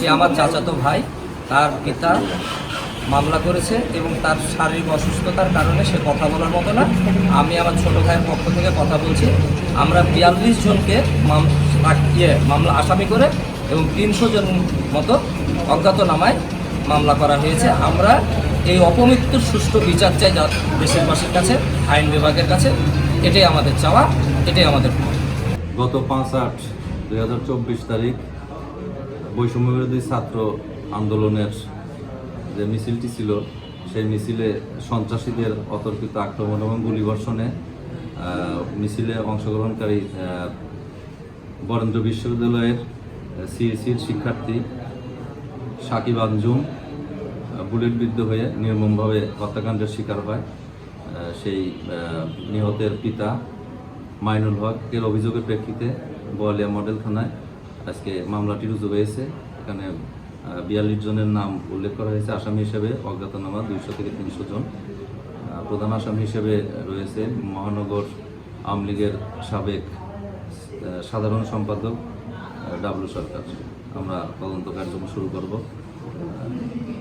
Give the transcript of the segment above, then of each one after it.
সে আমার চাচাতো ভাই, তার পিতা মামলা করেছে এবং তার শারীরিক অসুস্থতার কারণে সে কথা বলার মতো না। আমি আমার ছোট ভাইয়ের পক্ষ থেকে কথা বলছি। আমরা বিয়াল্লিশ জনকে ইয়ে মামলা আসামি করে এবং তিনশো জন মতো অজ্ঞাতনামায় মামলা করা হয়েছে। আমরা এই অপমৃত্যুর সুষ্ঠু বিচার চাই দেশবাসীর কাছে, আইন বিভাগের কাছে। এটাই আমাদের চাওয়া, এটাই আমাদের গত পাঁচ আট দুই তারিখ বৈষম্য বিরোধী ছাত্র আন্দোলনের যে মিছিলটি ছিল, সেই মিছিলে সন্ত্রাসীদের অতর্কিত আক্রমণ এবং গুলিবর্ষণে মিছিলে অংশগ্রহণকারী বরেন্দ্র বিশ্ববিদ্যালয়ের সিএসির শিক্ষার্থী সাকিব আঞ্জুম বুলেটবিদ্ধ হয়ে নির্মমভাবে হত্যাকাণ্ডের শিকার হয়। সেই নিহতের পিতা মাইনুল হকের অভিযোগের প্রেক্ষিতে বোয়ালিয়া মডেল থানায় আজকে মামলাটি রুজু হয়েছে। এখানে বিয়াল্লিশ জনের নাম উল্লেখ করা হয়েছে, আসামি হিসেবে অজ্ঞাতনামা দুইশো থেকে তিনশো জন। প্রধান আসামি হিসেবে রয়েছে মহানগর আওয়ামী লীগের সাবেক সাধারণ সম্পাদক ডাবলু সরকার। আমরা তদন্ত কার্যক্রম শুরু করব।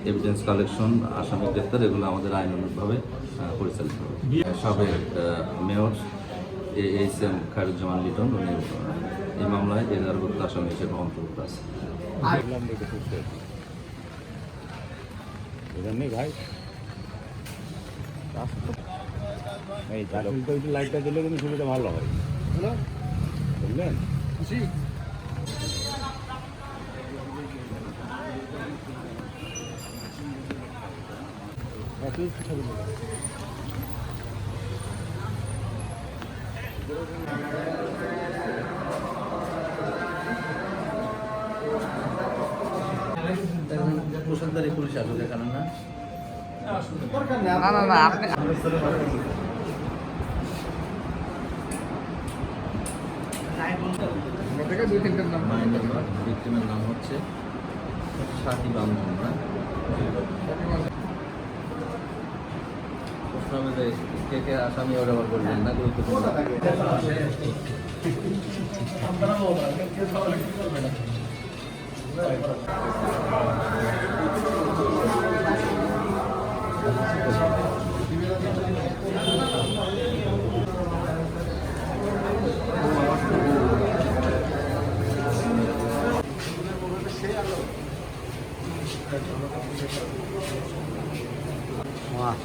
এভিডেন্স কালেকশন আসামি গ্রেপ্তার, এগুলো আমাদের আইনানুগভাবে পরিচালিত হবে। সাবেক mayor A H M Khairuzzaman Liton, উনি এই মামলায় এজাহারভুক্ত আসামি হিসেবে অন্তর্ভুক্ত আছে। ভাই লাইটটা দিলে কিন্তু ভালো হয়। বুঝলেন? পোশাকদারি পুলিশ আসলে এখানে না। না না না আপনি দুই তিনটার নাম মাইনের ভিক্টিমের নাম হচ্ছে হবে যে কে কে আসামি ওরা বলবেন না গুরুত্বপূর্ণ। 好啊。